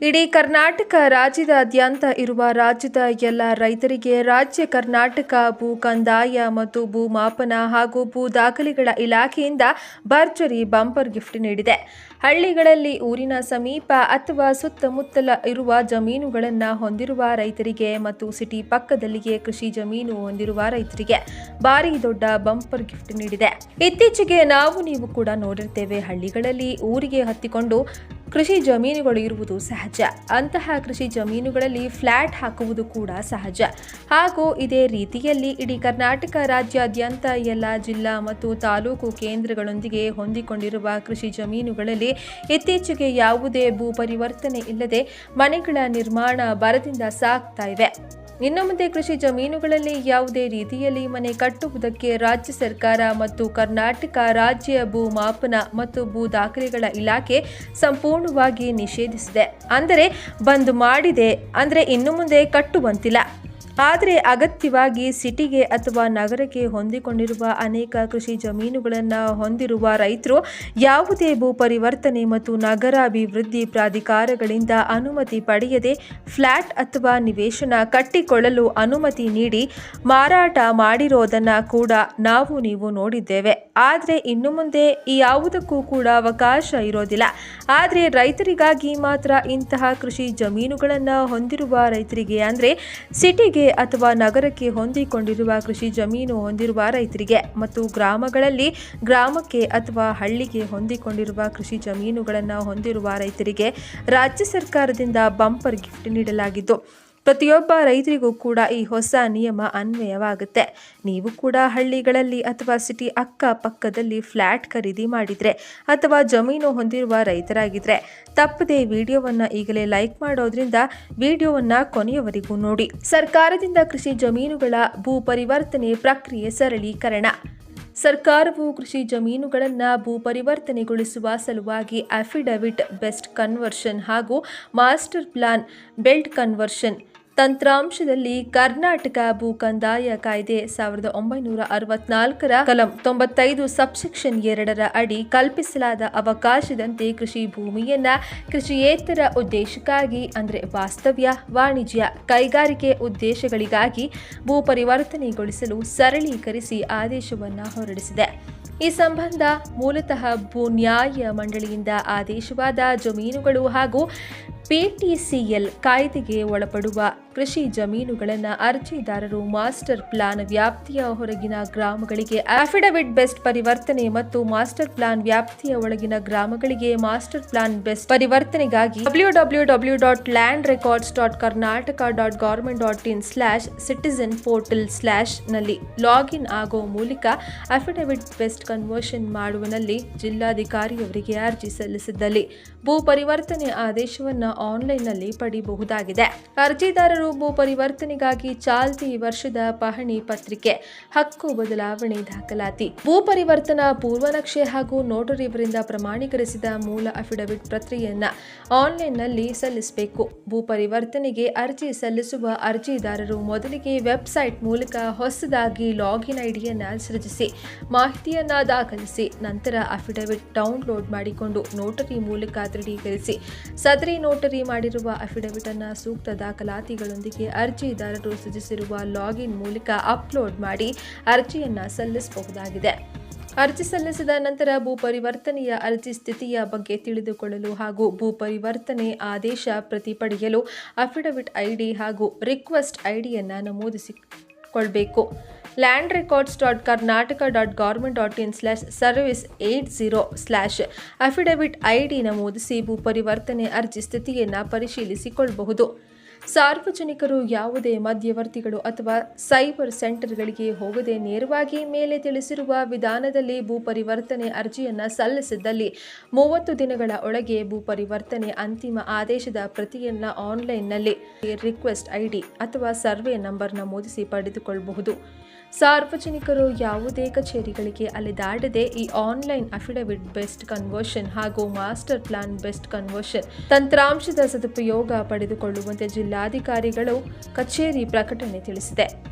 ಇಡೀ ಕರ್ನಾಟಕ ರಾಜ್ಯದಾದ್ಯಂತ ಇರುವ ರಾಜ್ಯದ ಎಲ್ಲ ರೈತರಿಗೆ ರಾಜ್ಯ ಕರ್ನಾಟಕ ಭೂ ಕಂದಾಯ ಮತ್ತು ಭೂ ಮಾಪನ ಹಾಗೂ ಭೂ ದಾಖಲೆಗಳ ಇಲಾಖೆಯಿಂದ ಭರ್ಜರಿ ಬಂಪರ್ ಗಿಫ್ಟ್ ನೀಡಿದೆ. ಹಳ್ಳಿಗಳಲ್ಲಿ, ಊರಿನ ಸಮೀಪ ಅಥವಾ ಸುತ್ತಮುತ್ತಲ ಇರುವ ಜಮೀನುಗಳನ್ನು ಹೊಂದಿರುವ ರೈತರಿಗೆ ಮತ್ತು ಸಿಟಿ ಪಕ್ಕದಲ್ಲಿಯೇ ಕೃಷಿ ಜಮೀನು ಹೊಂದಿರುವ ರೈತರಿಗೆ ಭಾರಿ ದೊಡ್ಡ ಬಂಪರ್ ಗಿಫ್ಟ್ ನೀಡಿದೆ. ಇತ್ತೀಚೆಗೆ ನಾವು ನೀವು ಕೂಡ ನೋಡಿರ್ತೇವೆ ಹಳ್ಳಿಗಳಲ್ಲಿ ಊರಿಗೆ ಹತ್ತಿಕೊಂಡು ಕೃಷಿ ಜಮೀನುಗಳು ಇರುವುದು ಸಹಜ. ಅಂತಹ ಕೃಷಿ ಜಮೀನುಗಳಲ್ಲಿ ಫ್ಲ್ಯಾಟ್ ಹಾಕುವುದು ಕೂಡ ಸಹಜ. ಹಾಗೂ ಇದೇ ರೀತಿಯಲ್ಲಿ ಇಡೀ ಕರ್ನಾಟಕ ರಾಜ್ಯಾದ್ಯಂತ ಎಲ್ಲ ಜಿಲ್ಲಾ ಮತ್ತು ತಾಲೂಕು ಕೇಂದ್ರಗಳೊಂದಿಗೆ ಹೊಂದಿಕೊಂಡಿರುವ ಕೃಷಿ ಜಮೀನುಗಳಲ್ಲಿ ಇತ್ತೀಚೆಗೆ ಯಾವುದೇ ಭೂ ಪರಿವರ್ತನೆ ಇಲ್ಲದೆ ಮನೆಗಳ ನಿರ್ಮಾಣ ಬರದಿಂದ ಸಾಗ್ತಾ ಇವೆ ಇನ್ನು ಮುಂದೆ ಕೃಷಿ ಜಮೀನುಗಳಲ್ಲಿ ಯಾವುದೇ ರೀತಿಯಲ್ಲಿ ಮನೆ ಕಟ್ಟುವುದಕ್ಕೆ ರಾಜ್ಯ ಸರ್ಕಾರ ಮತ್ತು ಕರ್ನಾಟಕ ರಾಜ್ಯ ಭೂ ಮಾಪನ ಮತ್ತು ಭೂ ದಾಖಲೆಗಳ ಇಲಾಖೆ ಸಂಪೂರ್ಣವಾಗಿ ನಿಷೇಧಿಸಿದೆ. ಅಂದರೆ ಬಂದ್ ಮಾಡಿದೆ. ಅಂದರೆ ಇನ್ನು ಮುಂದೆ ಕಟ್ಟುವಂತಿಲ್ಲ. ಆದರೆ ಅಗತ್ಯವಾಗಿ ಸಿಟಿಗೆ ಅಥವಾ ನಗರಕ್ಕೆ ಹೊಂದಿಕೊಂಡಿರುವ ಅನೇಕ ಕೃಷಿ ಜಮೀನುಗಳನ್ನು ಹೊಂದಿರುವ ರೈತರು ಯಾವುದೇ ಭೂ ಪರಿವರ್ತನೆ ಮತ್ತು ನಗರಾಭಿವೃದ್ಧಿ ಪ್ರಾಧಿಕಾರಗಳಿಂದ ಅನುಮತಿ ಪಡೆಯದೆ ಫ್ಲ್ಯಾಟ್ ಅಥವಾ ನಿವೇಶನ ಕಟ್ಟಿಕೊಳ್ಳಲು ಅನುಮತಿ ನೀಡಿ ಮಾರಾಟ ಮಾಡಿರೋದನ್ನು ಕೂಡ ನಾವು ನೀವು ನೋಡಿದ್ದೇವೆ. ಆದರೆ ಇನ್ನು ಮುಂದೆ ಯಾವುದಕ್ಕೂ ಕೂಡ ಅವಕಾಶ ಇರೋದಿಲ್ಲ. ಆದರೆ ರೈತರಿಗಾಗಿ ಮಾತ್ರ ಇಂತಹ ಕೃಷಿ ಜಮೀನುಗಳನ್ನು ಹೊಂದಿರುವ ರೈತರಿಗೆ ಅಂದರೆ ಸಿಟಿಗೆ ಅಥವಾ ನಗರಕ್ಕೆ ಹೊಂದಿಕೊಂಡಿರುವ ಕೃಷಿ ಜಮೀನು ಹೊಂದಿರುವ ರೈತರಿಗೆ ಮತ್ತು ಗ್ರಾಮಗಳಲ್ಲಿ ಗ್ರಾಮಕ್ಕೆ ಅಥವಾ ಹಳ್ಳಿಗೆ ಹೊಂದಿಕೊಂಡಿರುವ ಕೃಷಿ ಜಮೀನುಗಳನ್ನು ಹೊಂದಿರುವ ರೈತರಿಗೆ ರಾಜ್ಯ ಸರ್ಕಾರದಿಂದ ಬಂಪರ್ ಗಿಫ್ಟ್ ನೀಡಲಾಗಿದ್ದು ಪ್ರತಿಯೊಬ್ಬ ರೈತರಿಗೂ ಕೂಡ ಈ ಹೊಸ ನಿಯಮ ಅನ್ವಯವಾಗುತ್ತೆ. ನೀವು ಕೂಡ ಹಳ್ಳಿಗಳಲ್ಲಿ ಅಥವಾ ಸಿಟಿ ಅಕ್ಕಪಕ್ಕದಲ್ಲಿ ಫ್ಲ್ಯಾಟ್ ಖರೀದಿ ಮಾಡಿದರೆ ಅಥವಾ ಜಮೀನು ಹೊಂದಿರುವ ರೈತರಾಗಿದ್ದರೆ ತಪ್ಪದೆ ವಿಡಿಯೋವನ್ನು ಈಗಲೇ ಲೈಕ್ ಮಾಡೋದ್ರಿಂದ ವಿಡಿಯೋವನ್ನು ಕೊನೆಯವರೆಗೂ ನೋಡಿ. ಸರ್ಕಾರದಿಂದ ಕೃಷಿ ಜಮೀನುಗಳ ಭೂ ಪರಿವರ್ತನೆ ಪ್ರಕ್ರಿಯೆ ಸರಳೀಕರಣ. ಸರ್ಕಾರವು ಕೃಷಿ ಜಮೀನುಗಳನ್ನು ಭೂ ಪರಿವರ್ತನೆಗೊಳಿಸುವ ಸಲುವಾಗಿ ಅಫಿಡವಿಟ್, ಬೆಸ್ಟ್ ಕನ್ವರ್ಷನ್ ಹಾಗೂ ಮಾಸ್ಟರ್ ಪ್ಲಾನ್, ಬೆಲ್ಟ್ ಕನ್ವರ್ಷನ್ ತಂತ್ರಾಂಶದಲ್ಲಿ ಕರ್ನಾಟಕ ಭೂ ಕಂದಾಯ ಕಾಯ್ದೆ ಸಾವಿರದ ಒಂಬೈನೂರ ಅರವತ್ನಾಲ್ಕರ ಕಲಂ ತೊಂಬತ್ತೈದು ಸಬ್ಸೆಕ್ಷನ್ ಎರಡರ ಅಡಿ ಕಲ್ಪಿಸಲಾದ ಅವಕಾಶದಂತೆ ಕೃಷಿ ಭೂಮಿಯನ್ನ ಕೃಷಿಯೇತರ ಉದ್ದೇಶಕ್ಕಾಗಿ, ಅಂದರೆ ವಾಸ್ತವ್ಯ, ವಾಣಿಜ್ಯ, ಕೈಗಾರಿಕೆ ಉದ್ದೇಶಗಳಿಗಾಗಿ ಭೂ ಪರಿವರ್ತನೆಗೊಳಿಸಲು ಸರಳೀಕರಿಸಿ ಆದೇಶವನ್ನು ಹೊರಡಿಸಿದೆ. ಈ ಸಂಬಂಧ ಮೂಲತಃ ಭೂ ನ್ಯಾಯ ಮಂಡಳಿಯಿಂದ ಆದೇಶವಾದ ಜಮೀನುಗಳು ಹಾಗೂ ಪಿಟಿಸಿಎಲ್ ಕಾಯ್ದೆಗೆ ಒಳಪಡುವ ಕೃಷಿ ಜಮೀನುಗಳನ್ನು ಅರ್ಜಿದಾರರು ಮಾಸ್ಟರ್ ಪ್ಲಾನ್ ವ್ಯಾಪ್ತಿಯ ಹೊರಗಿನ ಗ್ರಾಮಗಳಿಗೆ ಆಫಿಡವಿಟ್ ಬೆಸ್ಟ್ ಪರಿವರ್ತನೆ ಮತ್ತು ಮಾಸ್ಟರ್ ಪ್ಲಾನ್ ವ್ಯಾಪ್ತಿಯ ಒಳಗಿನ ಗ್ರಾಮಗಳಿಗೆ master plan best ಪರಿವರ್ತನೆಗಾಗಿ W W W dot land records dot Karnataka dot government dot in slash citizen ಪೋರ್ಟಲ್ನಲ್ಲಿ ಲಾಗಿನ್ ಆಗೋ ಮೂಲಕ ಅಫಿಡವಿಟ್ ಬೆಸ್ಟ್ ಕನ್ವರ್ಷನ್ ಮಾಡುವನಲ್ಲಿ ಜಿಲ್ಲಾಧಿಕಾರಿಯವರಿಗೆ ಅರ್ಜಿ ಸಲ್ಲಿಸಿದ್ದಲ್ಲಿ. ಭೂ ಪರಿವರ್ತನೆ ಆದೇಶವನ್ನು ಆನ್ಲೈನ್ನಲ್ಲಿ ಪಡೆಯಬಹುದಾಗಿದೆ ಅರ್ಜಿದಾರರು ಭೂ ಪರಿವರ್ತನೆಗಾಗಿ ಚಾಲ್ತಿ ವರ್ಷದ ಪಹಣಿ ಪತ್ರಿಕೆ, ಹಕ್ಕು ಬದಲಾವಣೆ ದಾಖಲಾತಿ. ಭೂ ಪರಿವರ್ತನಾ ಪೂರ್ವನಕ್ಷೆ ಹಾಗೂ ನೋಟರಿವರಿಂದ ಪ್ರಮಾಣೀಕರಿಸಿದ ಮೂಲ ಅಫಿಡವಿಟ್ ಪ್ರತಿಯನ್ನ ಆನ್ಲೈನ್ನಲ್ಲಿ ಸಲ್ಲಿಸಬೇಕು. ಭೂ ಪರಿವರ್ತನೆಗೆ ಅರ್ಜಿ ಸಲ್ಲಿಸುವ ಅರ್ಜಿದಾರರು ಮೊದಲಿಗೆ ವೆಬ್ಸೈಟ್ ಮೂಲಕ ಹೊಸದಾಗಿ ಲಾಗಿನ್ ಐಡಿಯನ್ನ ಸೃಜಿಸಿ, ಮಾಹಿತಿಯನ್ನ ದಾಖಲಿಸಿ, ನಂತರ ಅಫಿಡವಿಟ್ ಡೌನ್ಲೋಡ್ ಮಾಡಿಕೊಂಡು ನೋಟರಿ ಮೂಲಕ ದೃಢೀಕರಿಸಿ, ಸದರಿ ನೋಟರಿ ಮಾಡಿರುವ ಅಫಿಡವಿಟ್ ಅನ್ನು ಸೂಕ್ತ ದಾಖಲಾತಿಗಳೊಂದಿಗೆ ಅರ್ಜಿದಾರರು ಸೃಜಿಸಿರುವ ಲಾಗಿನ್ ಮೂಲಕ ಅಪ್ಲೋಡ್ ಮಾಡಿ ಅರ್ಜಿಯನ್ನು ಸಲ್ಲಿಸಬಹುದಾಗಿದೆ. ಅರ್ಜಿ ಸಲ್ಲಿಸಿದ ನಂತರ ಭೂ ಪರಿವರ್ತನೆಯ ಅರ್ಜಿ ಸ್ಥಿತಿಯ ಬಗ್ಗೆ ತಿಳಿದುಕೊಳ್ಳಲು ಹಾಗೂ ಭೂ ಪರಿವರ್ತನೆ ಆದೇಶ ಪ್ರತಿ ಪಡೆಯಲು ಅಫಿಡವಿಟ್ ಐಡಿ ಹಾಗೂ ರಿಕ್ವೆಸ್ಟ್ ಐಡಿಯನ್ನು ನಮೂದಿಸಿಕೊಳ್ಬೇಕು. Land records dot Karnataka dot government dot in slash service eight zero slash affidavit D ನಮೂದಿಸಿ ಭೂ ಪರಿವರ್ತನೆ ಅರ್ಜಿ ಸ್ಥಿತಿಯನ್ನು ಪರಿಶೀಲಿಸಿಕೊಳ್ಳಬಹುದು ಸಾರ್ವಜನಿಕರು ಯಾವುದೇ ಮಧ್ಯವರ್ತಿಗಳು ಅಥವಾ ಸೈಬರ್ ಸೆಂಟರ್ಗಳಿಗೆ ಹೋಗದೆ ನೇರವಾಗಿ ಮೇಲೆ ತಿಳಿಸಿರುವ ವಿಧಾನದಲ್ಲಿ ಭೂ ಪರಿವರ್ತನೆ ಅರ್ಜಿಯನ್ನು ಸಲ್ಲಿಸಿದ್ದಲ್ಲಿ ಮೂವತ್ತು ದಿನಗಳ ಒಳಗೆ ಭೂ ಪರಿವರ್ತನೆ ಅಂತಿಮ ಆದೇಶದ ಪ್ರತಿಯನ್ನು ಆನ್ಲೈನ್ನಲ್ಲಿ ರಿಕ್ವೆಸ್ಟ್ ಐಡಿ ಅಥವಾ ಸರ್ವೆ ನಂಬರ್ ನಮೂದಿಸಿ ಪಡೆದುಕೊಳ್ಳಬಹುದು ಸಾರ್ವಜನಿಕರು ಯಾವುದೇ ಕಚೇರಿಗಳಿಗೆ ಅಲೆದಾಡದೆ ಈ ಆನ್ಲೈನ್ ಅಫಿಡವಿಟ್ ಬೆಸ್ಟ್ ಕನ್ವರ್ಷನ್ ಹಾಗೂ ಮಾಸ್ಟರ್ ಪ್ಲಾನ್ ಬೆಸ್ಟ್ ಕನ್ವರ್ಷನ್ ತಂತ್ರಾಂಶದ ಸದುಪಯೋಗ ಪಡೆದುಕೊಳ್ಳುವಂತೆ ಜಿಲ್ಲಾಧಿಕಾರಿಗಳು ಕಚೇರಿ ಪ್ರಕಟಣೆ ತಿಳಿಸಿದೆ.